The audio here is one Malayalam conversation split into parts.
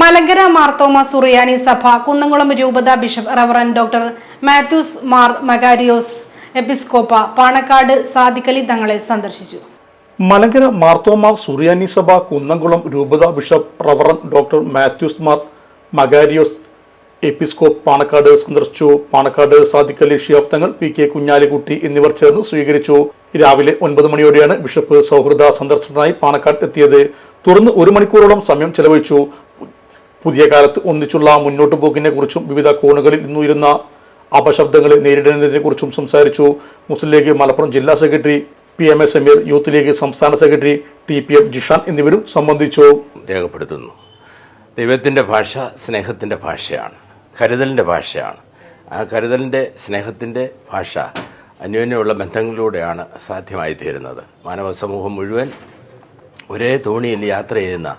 മലങ്കര മാർത്തോമ സുറിയാനി സഭ കുന്നംകുളം രൂപത bishop reverend doctor Mathews Mar Makarios എപ്പിസ്കോപ്പ പാണക്കാട് സാദിക്കലി തങ്ങളെ സന്ദർശിച്ചു. മലങ്കര മാർത്തോമ സുറിയാനി സഭ കുന്നംകുളം രൂപത bishop reverend doctor Mathews Mar Makarios episcope Panakkad സന്ദർശിച്ചു. പാണക്കാട് സാദിഖലി ഷിയാബ് തങ്ങൾ പി കെ കുഞ്ഞാലിക്കുട്ടി എന്നിവർ ചേർന്ന് സ്വീകരിച്ചു. രാവിലെ ഒൻപത് മണിയോടെയാണ് ബിഷപ്പ് സൗഹൃദ സന്ദർശനത്തിനായി പാണക്കാട് എത്തിയത്. തുടർന്ന് ഒരു മണിക്കൂറോളം സമയം ചെലവഴിച്ചു. പുതിയ കാലത്ത് ഒന്നിച്ചുള്ള മുന്നോട്ട് പോക്കിനെ കുറിച്ചും വിവിധ കോണുകളിൽ നിന്നുയരുന്ന അപശബ്ദങ്ങളെ നേരിടുന്നതിനെ കുറിച്ചും സംസാരിച്ചു. മുസ്ലിം ലീഗ് മലപ്പുറം ജില്ലാ secretary P M S Ameer Youth League സംസ്ഥാന secretary T P M Jishan എന്നിവരും സംബന്ധിച്ചു. രേഖപ്പെടുത്തുന്നു. ദൈവത്തിന്റെ ഭാഷ സ്നേഹത്തിന്റെ ഭാഷയാണ്. കരുതലിന്റെ ഭാഷയാണ്. ആ കരുതലിന്റെ സ്നേഹത്തിന്റെ ഭാഷ അന്യോന്യമുള്ള ബന്ധങ്ങളിലൂടെയാണ് സാധ്യമായി തീരുന്നത് മാനവ സമൂഹം മുഴുവൻ ഒരേ തോണിയിൽ യാത്ര ചെയ്യുന്ന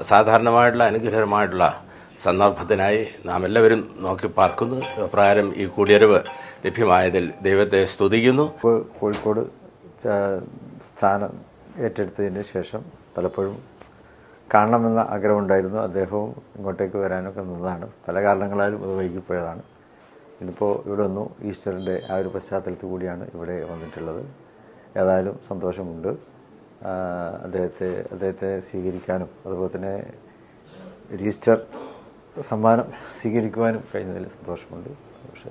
അസാധാരണമായിട്ടുള്ള അനുഗ്രഹമായിട്ടുള്ള സന്ദർഭത്തിനായി നാം എല്ലാവരും നോക്കി പാർക്കുന്നു. പ്രകാരം ഈ കൂടിയരവ് ലഭ്യമായതിൽ ദൈവത്തെ സ്തുതിക്കുന്നു. കോഴിക്കോട് സ്ഥാനം ഏറ്റെടുത്തതിന് ശേഷം പലപ്പോഴും കാണണമെന്ന ആഗ്രഹമുണ്ടായിരുന്നു. അദ്ദേഹവും ഇങ്ങോട്ടേക്ക് വരാനൊക്കെ നിന്നതാണ്. പല കാരണങ്ങളാലും അത് വൈകിപ്പോയതാണ് ഇന്നിപ്പോൾ ഇവിടെ വന്നു. ഈസ്റ്ററിന്റെ ആ ഒരു പശ്ചാത്തലത്തിൽ കൂടിയാണ് ഇവിടെ വന്നിട്ടുള്ളത്. ഏതായാലും സന്തോഷമുണ്ട്. അദ്ദേഹത്തെ അദ്ദേഹത്തെ സ്വീകരിക്കാനും അതുപോലെ തന്നെ രജിസ്റ്റർ സമ്മാനം സ്വീകരിക്കുവാനും കഴിഞ്ഞതിൽ സന്തോഷമുണ്ട്. പക്ഷേ